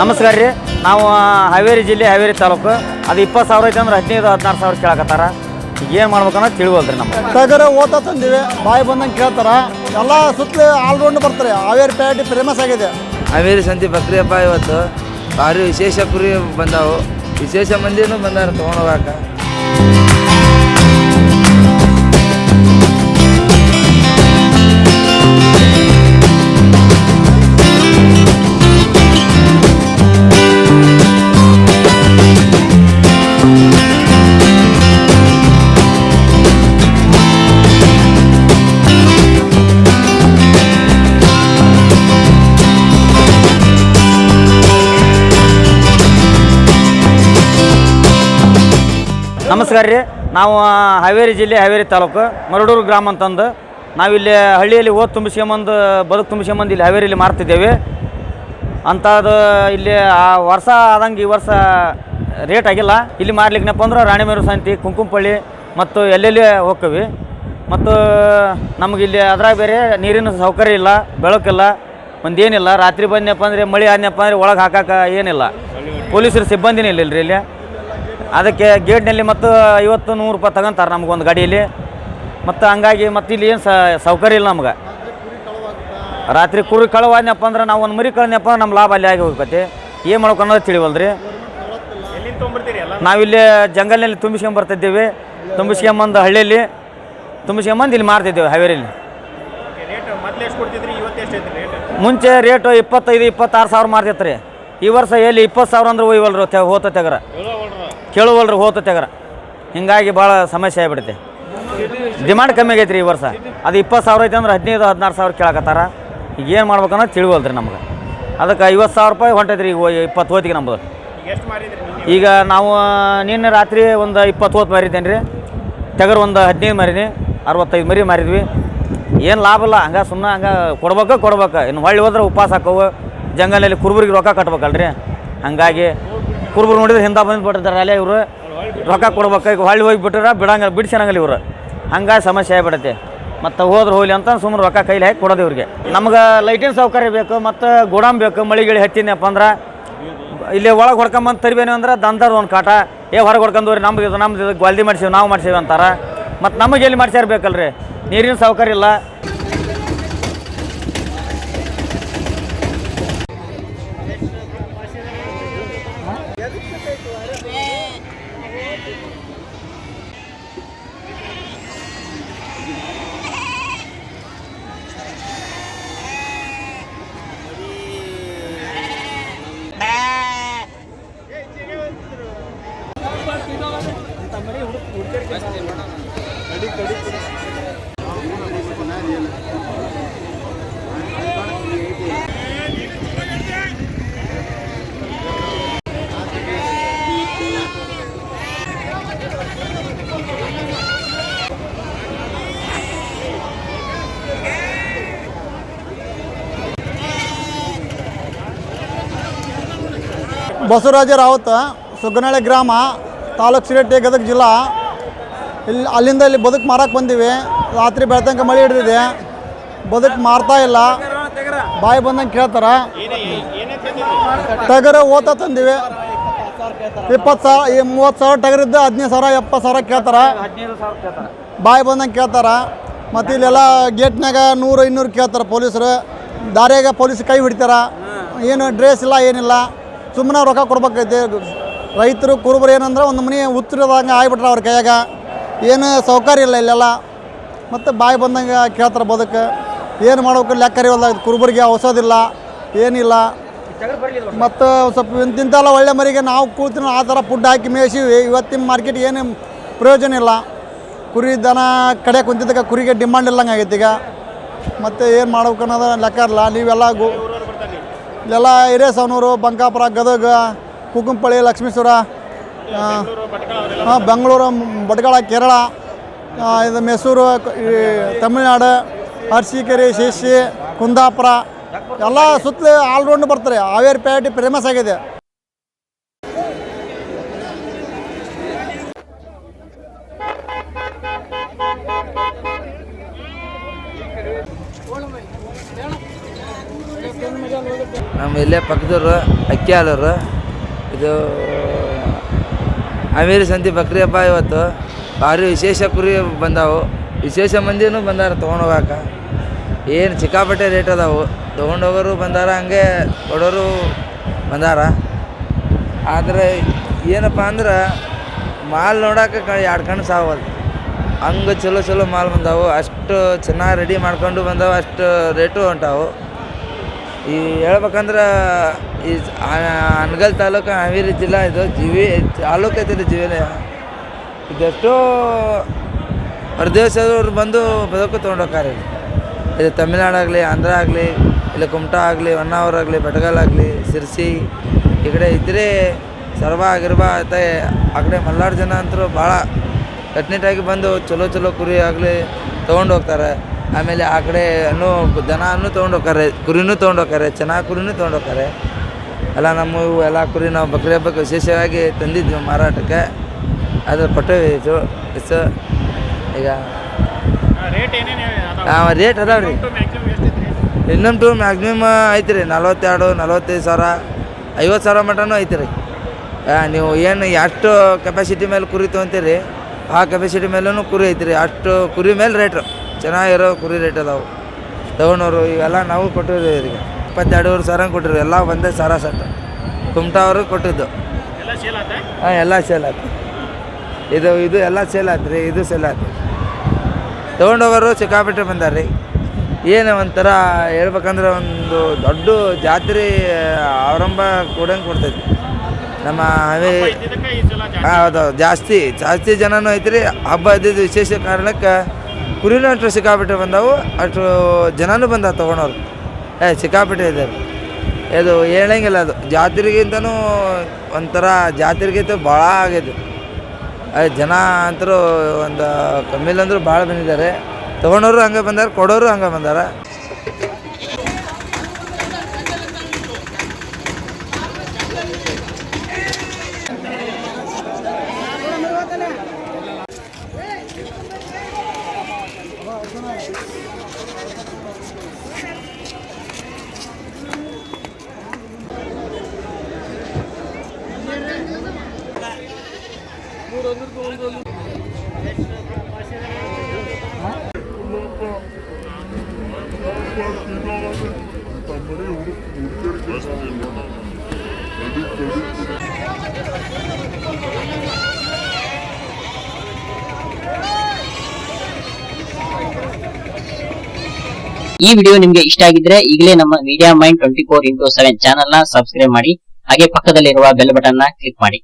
ನಮಸ್ಕಾರ ರೀ. ನಾವು ಹಾವೇರಿ ಜಿಲ್ಲೆ ಹಾವೇರಿ ತಾಲೂಕು. ಅದು ಇಪ್ಪತ್ತು ಸಾವಿರ ಐತೆ ಅಂದ್ರೆ ಹದಿನೈದು ಹದಿನಾರು ಸಾವಿರ ಕೇಳಕತ್ತಾರ. ಈಗ ಏನು ಮಾಡ್ಬೇಕನ್ನೋದು ತಿಳಿವಲ್ರಿ ನಮ್ಮ ಟಗರು ಓದೋ ತಂದಿವೆ ಬಾಯಿ ಬಂದಂಗೆ ಕೇಳ್ತಾರ. ಎಲ್ಲ ಸುತ್ತಲೂ ಆಲ್ರೌಂಡ್ ಬರ್ತಾರೆ. ಹಾವೇರಿ ಪ್ಯಾಟಿ ಫೇಮಸ್ ಆಗಿದೆ. ಹಾವೇರಿ ಸಂತಿ ಬಕ್ರಿ ಹಬ್ಬ ಇವತ್ತು. ಭಾರಿ ವಿಶೇಷ ಕುರಿ ಬಂದಾವು. ವಿಶೇಷ ಮಂದಿನೂ ಬಂದಾರ ತೊಗೊಂಡೋಗಾಕ ನಮಸ್ಕಾರ ರೀ. ನಾವು ಹಾವೇರಿ ಜಿಲ್ಲೆ ಹಾವೇರಿ ತಾಲೂಕು ಮರಡೂರು ಗ್ರಾಮ ಅಂತಂದು ನಾವಿಲ್ಲಿ ಹಳ್ಳಿಯಲ್ಲಿ ಓದ್ ತುಂಬಿಸ್ಕೊಂಬಂದು, ಬದುಕು ತುಂಬಿಸ್ಕೊಂಬಂದು ಇಲ್ಲಿ ಹಾವೇರಿಯಲ್ಲಿ ಮಾರ್ತಿದ್ದೇವೆ. ಅಂಥದ್ದು ಇಲ್ಲಿ, ಆ, ವರ್ಷ ಆದಂಗೆ ಈ ವರ್ಷ ರೇಟ್ ಆಗಿಲ್ಲ. ಇಲ್ಲಿ ಮಾರ್ಲಿಕ್ನಪ್ಪ ಅಂದ್ರೆ ರಾಣಿಮೇರು ಸಂತಿ ಕುಂಕುಂಪಳ್ಳಿ ಮತ್ತು ಎಲ್ಲೆಲ್ಲಿ ಹೋಗ್ತೀವಿ. ಮತ್ತು ನಮಗಿಲ್ಲಿ ಅದ್ರಾಗ ಬೇರೆ ನೀರಿನ ಸೌಕರ್ಯ ಇಲ್ಲ, ಬೆಳಕಿಲ್ಲ, ಒಂದೇನಿಲ್ಲ. ರಾತ್ರಿ ಬಂದನಪ್ಪ ಅಂದರೆ, ಮಳೆ ಆದ್ನಪ್ಪ ಅಂದರೆ ಒಳಗೆ ಹಾಕಕ್ಕೆ ಏನಿಲ್ಲ. ಪೊಲೀಸರು ಸಿಬ್ಬಂದಿನೇ ಇಲ್ಲ ಇಲ್ಲಿ. ಅದಕ್ಕೆ ಗೇಟ್ನಲ್ಲಿ ಮತ್ತು ಐವತ್ತು ನೂರು ರೂಪಾಯಿ ತಗೊಂತಾರೆ ನಮಗೊಂದು ಗಾಡಿಯಲ್ಲಿ. ಮತ್ತು ಹಂಗಾಗಿ ಮತ್ತು ಇಲ್ಲಿ ಏನು ಸೌಕರ್ಯ ಇಲ್ಲ ನಮ್ಗೆ. ರಾತ್ರಿ ಕುರಿ ಕಳವಾದ್ನಪ್ಪ ಅಂದ್ರೆ ನಾವು ಒಂದು ಮರಿ ಕಳ್ದ್ನಪ್ಪ ಅಂದ್ರೆ ನಮ್ಮ ಲಾಭ ಅಲ್ಲಿ ಆಗಿ ಹೋಗ್ತೈತಿ. ಏನು ಮಾಡ್ಬೇಕು ಅನ್ನೋದು ತಿಳಿವಲ್ರಿ ನಾವಿಲ್ಲಿ ಜಂಗಲ್ನಲ್ಲಿ ತುಂಬಿಸ್ಕೊಂಬರ್ತಿದ್ದೀವಿ ತುಂಬಿಸ್ಕೊಂಬಂದು ಹಳ್ಳಿಯಲ್ಲಿ ತುಂಬಿಸ್ಕೊಂಬಂದು ಇಲ್ಲಿ ಮಾರ್ತಿದ್ದೇವೆ ಹಾವೇರಿಯಲ್ಲಿ ಮುಂಚೆ ರೇಟು ಇಪ್ಪತ್ತೈದು, ಇಪ್ಪತ್ತಾರು ಸಾವಿರ ಮಾರ್ತಿತ್ತು ರೀ ಈ ವರ್ಷ ಎಲ್ಲಿ ಇಪ್ಪತ್ತು ಸಾವಿರ ಅಂದ್ರೆ ಒಯ್ವಲ್ರಿ ತೆ ಹೋತ ತೆಗರ. ಕೇಳುವಲ್ರಿ ಹೋತ ತೆಗರ. ಹಿಂಗಾಗಿ ಭಾಳ ಸಮಸ್ಯೆ ಆಗಿಬಿಡುತ್ತೆ. ಡಿಮಾಂಡ್ ಕಮ್ಮಿ ಆಗೈತೆ ಈ ವರ್ಷ. ಅದು ಇಪ್ಪತ್ತು ಸಾವಿರ ಐತೆ ಅಂದ್ರೆ ಹದಿನೈದು, ಹದಿನಾರು ಸಾವಿರ ಕೇಳಕತ್ತಾರ. ಈಗ ಏನು ಮಾಡ್ಬೇಕು ಅನ್ನೋದು ತಿಳಿವಲ್ರಿ ನಮ್ಗೆ. ಅದಕ್ಕೆ ಐವತ್ತು ಸಾವಿರ ರೂಪಾಯಿ ಹೊಂಟೈತ್ರಿ ಈಗ ಇಪ್ಪತ್ತು ಹೋತಿಗೆ ನಮ್ಮದು ಈಗ ನಾವು, ನಿನ್ನೆ ರಾತ್ರಿ ಒಂದು ಇಪ್ಪತ್ತು ಹೋತ್ ಮಾರಿದ್ದೇನೆ ರೀ ತೆಗರ್ ಒಂದು ಹದಿನೈದು ಮಾರಿನಿ, ಅರವತ್ತೈದು ಮರಿ ಮಾರಿದ್ವಿ. ಏನು ಲಾಭ ಇಲ್ಲ. ಹಂಗೆ ಸುಮ್ಮನೆ ಹಂಗೆ ಕೊಡ್ಬೇಕು ಕೊಡ್ಬೇಕು. ಇನ್ನು ಹೊಳ್ಳಿ ಹೋದ್ರೆ ಉಪವಾಸ ಹಾಕವು. ಜಂಗಲಲ್ಲಿ ಕುರುಬರಿಗೆ ರೊಕ್ಕ ಕಟ್ಬೇಕಲ್ರಿ. ಹಂಗಾಗಿ ಕುರುಬರು ನೋಡಿದ್ರೆ ಹಿಂದೆ ಬಂದು ಬಿಟ್ಟಿದ್ದಾರೆ ಅಲ್ಲೇ ಇವರು ರೊಕ್ಕ ಕೊಡ್ಬೇಕು. ಈಗ ಹೊಳ್ಳಿ ಹೋಗಿ ಬಿಟ್ರೆ ಬಿಡಂಗ ಬಿಡ್ಸಂಗಲ್ಲ ಇವರು. ಹಂಗಾಗಿ ಸಮಸ್ಯೆ ಆಗಿಬಿಡತ್ತೆ. ಮತ್ತು ಹೋದ್ರೆ ಹೋಗ್ಲಿ ಅಂತ ಸುಮ್ಮನೆ ರೊಕ್ಕ ಕೈಲಿ ಹಾಕಿ ಕೊಡೋದು ಇವ್ರಿಗೆ. ನಮ್ಗೆ ಲೈಟಿನ ಸೌಕರ್ಯ ಬೇಕು, ಮತ್ತು ಗೋಡಾಮ್ ಬೇಕು, ಮಳಿಗಿಳಿ ಗಿಳಿ ಹತ್ತಿದ್ನಪ್ಪ ಅಂದ್ರೆ ಇಲ್ಲಿ ಒಳಗೆ ಹೊಡ್ಕೊಂಬಂದು ತರಿಬೇನು ಅಂದ್ರೆ ದಂದರು ಒಂದು ಕಾಟ. ಏ, ಹೊರಗೆ ಹೊಡ್ಕೊಂಡವ್ರಿ ನಮ್ಗೆ ಇದು, ನಮ್ದು ಇದು ಗ್ವಾಲ್ದಿ ಮಾಡ್ಸೀವಿ, ನಾವು ಮಾಡ್ಸೀವಿ ಅಂತಾರೆ. ಮತ್ತು ನಮಗೆ ಎಲ್ಲಿ ಮಾಡ್ಸ್ಯಾರ ಬೇಕಲ್ರಿ? ನೀರಿನ ಸೌಕರ್ಯ ಇಲ್ಲ. ಬಸವರಾಜ ರಾವತ್, ಸುಗ್ಗನಹಳ್ಳಿ ಗ್ರಾಮ, ತಾಲೂಕು ಸಿರಟ್ಟಿ, ಗದಗ ಜಿಲ್ಲಾ. ಇಲ್ಲಿ ಅಲ್ಲಿಂದ ಇಲ್ಲಿ ಬದುಕು ಮಾರಕ್ಕೆ ಬಂದೀವಿ. ರಾತ್ರಿ ಬೆಳ್ತಂಕ ಮಳೆ ಹಿಡಿದಿದೆ. ಬದುಕು ಮಾರ್ತಾ ಇಲ್ಲ. ಬಾಯಿ ಬಂದಂಗೆ ಕೇಳ್ತಾರ. ಟಗರು ಓತ ತಂದಿವಿ. ಇಪ್ಪತ್ತು ಸಾವಿರ, ಈ ಮೂವತ್ತು ಸಾವಿರ ಟಗರಿದ್ದು ಹದಿನೈದು ಸಾವಿರ, ಎಪ್ಪತ್ತು ಸಾವಿರ ಕೇಳ್ತಾರ. ಬಾಯಿ ಬಂದಂಗೆ ಕೇಳ್ತಾರ. ಮತ್ತು ಇಲ್ಲೆಲ್ಲ ಗೇಟ್ನಾಗ ನೂರು, ಇನ್ನೂರು ಕೇಳ್ತಾರೆ ಪೊಲೀಸರು. ದಾರಿಯಾಗ ಪೊಲೀಸ್ ಕೈ ಹಿಡಿತಾರ. ಏನು ಡ್ರೆಸ್ ಇಲ್ಲ, ಏನಿಲ್ಲ. ಸುಮ್ಮನೆ ರೊಕ್ಕ ಕೊಡ್ಬೇಕೈತಿ ರೈತರು ಕುರುಬರು ಏನಂದ್ರೆ ಒಂದು ಮನೆ ಉತ್ತರದಂಗೆ ಆಗ್ಬಿಟ್ರೆ ಅವ್ರ ಕೈಯಾಗ. ಏನು ಸೌಕರ್ಯ ಇಲ್ಲ ಇಲ್ಲೆಲ್ಲ. ಮತ್ತು ಬಾಯಿ ಬಂದಂಗೆ ಕೇಳ್ತಾರೆ ಬದುಕು. ಏನು ಮಾಡ್ಬೇಕು ಲೆಕ್ಕರಿವಲ್ಲ ಕುರುಬರಿಗೆ ಔಷಧಿಲ್ಲ, ಏನಿಲ್ಲ. ಮತ್ತು ಸ್ವಲ್ಪ ಇಂತಿಂತೆಲ್ಲ ಒಳ್ಳೆ ಮರಿಗೆ ನಾವು ಕೂತಿನ ಆ ಥರ ಫುಡ್ ಹಾಕಿ ಮೇಯಿಸಿವಿ ಇವತ್ತಿನ ಮಾರ್ಕೆಟ್ ಏನು ಪ್ರಯೋಜನ ಇಲ್ಲ. ಕುರಿ ದನ ಕಡೆ ಕುಂತಿದ್ದಕ್ಕೆ ಕುರಿಗೆ ಡಿಮಾಂಡ್ ಇಲ್ಲಂಗೆ ಆಗೈತೆ ಈಗ. ಮತ್ತು ಏನು ಮಾಡ್ಬೇಕು ಅನ್ನೋದು ಲೆಕ್ಕ ಇರಲ್ಲ ನೀವೆಲ್ಲ ಗು ಇಲ್ಲೆಲ್ಲ ಹಿರೇಸವನೂರು ಬಂಕಾಪುರ, ಗದಗ ಕುಕ್ಕುಂಪಳ್ಳಿ ಲಕ್ಷ್ಮೀಶ್ವರ ಬೆಂಗಳೂರು ಬಟ್ಕಳ, ಕೇರಳ ಇದು ಮೈಸೂರು ತಮಿಳ್ನಾಡು, ಅರ್ಸಿಕೆರೆ ಶಿರ್ಸಿ ಕುಂದಾಪುರ, ಎಲ್ಲ ಸುತ್ತಲೂ ಆಲ್ರೌಂಡ್ ಬರ್ತಾರೆ. ಹಾವೇರಿ ಪೇಟೆ ಫೇಮಸ್ ಆಗಿದೆ. ನಮ್ಮ ಇಲ್ಲೇ ಪಕ್ಕದವ್ರು, ಅಕ್ಕಿ ಹಾಲವರು. ಇದು ಅಮೀರಿ ಸಂತಿ ಬಕ್ರಿ ಹಬ್ಬ ಇವತ್ತು. ಭಾರಿ ವಿಶೇಷ ಕುರಿ ಬಂದಾವು. ವಿಶೇಷ ಮಂದಿನೂ ಬಂದಾರ ತೊಗೊಂಡೋಗಾಕ. ಏನು ಚಿಕ್ಕಾಪಟ್ಟೆ ರೇಟ್ ಅದಾವು. ತೊಗೊಂಡೋಗೋರು ಬಂದಾರ, ಹಂಗೆ ಕೊಡೋರು ಬಂದಾರ. ಆದರೆ, ಏನಪ್ಪ ಅಂದ್ರೆ, ಮಾಲ್ ನೋಡೋಕೆ ಕ ಎರಡು ಕಣ್ಣು ಸಾವಲ್ದು ಹಂಗೆ ಚಲೋ ಚಲೋ ಮಾಲ್ ಬಂದಾವು. ಅಷ್ಟು ಚೆನ್ನಾಗಿ ರೆಡಿ ಮಾಡ್ಕೊಂಡು ಬಂದಾವು. ಅಷ್ಟು ರೇಟು ಹೊಂಟಾವು ಈ ಹೇಳ್ಬೇಕಂದ್ರೆ ಈ ಅನಗಲ್ ತಾಲೂಕು ಹಾವೇರಿ ಜಿಲ್ಲಾ ಇದು ಜೀವಿ, ತಾಲೂಕು ಐತಿಲ್ಲ ಜಿವಿಲೆ ಇದೆಷ್ಟೋ ಹೊರದೇಶದವ್ರು ಬಂದು ಬದುಕು ತೊಗೊಂಡೋಗ್ತಾರೆ. ಇದು ತಮಿಳ್ನಾಡಾಗಲಿ ಆಂಧ್ರ ಆಗಲಿ ಇಲ್ಲ ಕುಮಟಾ ಆಗಲಿ ಹೊನ್ನಾವರ ಆಗಲಿ ಬೆಟಗಲ್ ಆಗಲಿ ಸಿರ್ಸಿ, ಈ ಕಡೆ ಇದ್ದರೆ ಸರ್ವ ಗಿರ್ಬ ಆಯ್ತಾ ಆ ಕಡೆ ಮಲ್ನಾಡು ಜನ ಅಂತೂ ಭಾಳ ಕಟ್ನಿಟ್ಟಾಗಿ ಬಂದು ಚಲೋ ಚಲೋ ಕುರಿ ಆಗಲಿ ತೊಗೊಂಡು ಹೋಗ್ತಾರೆ ಆಮೇಲೆ ಆ ಕಡೆ ಅನ್ನು ದನನೂ ತೊಗೊಂಡು ಹೋಗ್ತಾರೆ ಕುರಿನೂ ತೊಗೊಂಡು ಹೋಗ್ತಾರೆ ಚೆನ್ನಾಗಿ ಕುರಿನೂ ತೊಗೊಂಡು ಹೋಗ್ತಾರೆ ಎಲ್ಲ ನಮ್ಮ ಎಲ್ಲ ಕುರಿ ನಾವು ಬಕ್ರಿ ಹಬ್ಬಕ್ಕೆ ವಿಶೇಷವಾಗಿ ತಂದಿದ್ವಿ ಮಾರಾಟಕ್ಕೆ. ಅದು ಕೊಟ್ಟೇವಿ ಇತ್ತು ಈಗ ಆ, ರೇಟ್ ಅದಾವ? ರೀ. ಇನ್ನೊಂದು ಟು ಮ್ಯಾಕ್ಸಿಮಮ್ ಐತಿ ರೀ ನಲ್ವತ್ತೆರಡು ನಲ್ವತ್ತೈದು ಸಾವಿರ ಐವತ್ತು ಸಾವಿರ ಮಟನೂ ಐತಿ ರೀ ನೀವು ಏನು ಎಷ್ಟು ಕೆಪಾಸಿಟಿ ಮೇಲೆ ಕುರಿ ತೊಗೊಂತೀರಿ ಆ ಕೆಪಾಸಿಟಿ ಮೇಲೂ ಕುರಿ ಐತಿ ರೀ ಅಷ್ಟು ಕುರಿ ಮೇಲೆ ರೇಟು ಚೆನ್ನಾಗಿರೋ ಕುರಿ ರೇಟ್ ಅದಾವು. ತಗೊಂಡವರು ಇವೆಲ್ಲ ನಾವು ಕೊಟ್ಟಿದ್ದು ಇವರಿಗೆ. ಇಪ್ಪತ್ತೆರಡುವರೆ ಸಾವಿರ ಕೊಟ್ಟಿರು ಎಲ್ಲ ಒಂದೇ ಸಾರ ಸಟ್. ಕುಮಟಾ ಅವರು ಕೊಟ್ಟಿದ್ದು. ಹಾಂ ಎಲ್ಲ ಸೇಲ್ ಆಯ್ತು ಇದು ಇದು ಎಲ್ಲ ಸೇಲ್ ಆಯ್ತು ರೀ ಇದು ಸೇಲ್ ಆಯ್ತು ತೊಗೊಂಡೋಗೋರು ಸಿಕ್ಕಾಪಟ್ಟೆ ಬಂದಾರ್ರಿ. ರೀ ಏನು ಒಂಥರ ಹೇಳ್ಬೇಕಂದ್ರೆ ಒಂದು ದೊಡ್ಡ ಜಾತ್ರೆ ಆರಂಭ ಕೂಡಂಗೆ ಕೊಡ್ತೈತಿ. ನಮ್ಮ ಹವೆ ಹಾಂ ಹೌದು ಜಾಸ್ತಿ ಜಾಸ್ತಿ ಜನನೂ ಐತ್ರಿ. ಹಬ್ಬ ಇದ್ದಿದ್ದು ವಿಶೇಷ ಕಾರಣಕ್ಕೆ ಕುರಿನೂ ಅಷ್ಟು ಸಿಕ್ಕಾಪಟ್ಟೆ ಬಂದವು, ಅಷ್ಟು ಜನನೂ ಬಂದ ತೊಗೊಂಡವ್ರು. ಏ, ಸಿಕ್ಕಾಪಟ್ಟೆ ಇದೆ. ಇದು ಹೇಳಂಗಿಲ್ಲ ಅದು. ಜಾತ್ರೆಗಿಂತನೂ ಒಂಥರ ಜಾತ್ರೆಗಿಂತ ಭಾಳ ಆಗೈತೆ ಅದು ಜನ ಅಂತರೂ ಒಂದು ಕಮ್ಮಿಲ್ಲ ಅಂದರೂ ಭಾಳ ಬಂದಿದ್ದಾರೆ. ತೊಗೊಂಡವರು ಹಂಗೆ ಬಂದಾರೆ, ಕೊಡೋರು ಹಂಗೆ ಬಂದಾರ. ಈ ವಿಡಿಯೋ ನಿಮ್ಗೆ ಇಷ್ಟ ಆಗಿದ್ರೆ ಈಗಲೇ ನಮ್ಮ media mind twenty four into seven ಚಾನಲ್ನ ಸಬ್ಸ್ಕ್ರೈಬ್ ಮಾಡಿ, ಹಾಗೆ ಪಕ್ಕದಲ್ಲಿರುವ ಬೆಲ್ ಬಟನ್ನ ಕ್ಲಿಕ್ ಮಾಡಿ.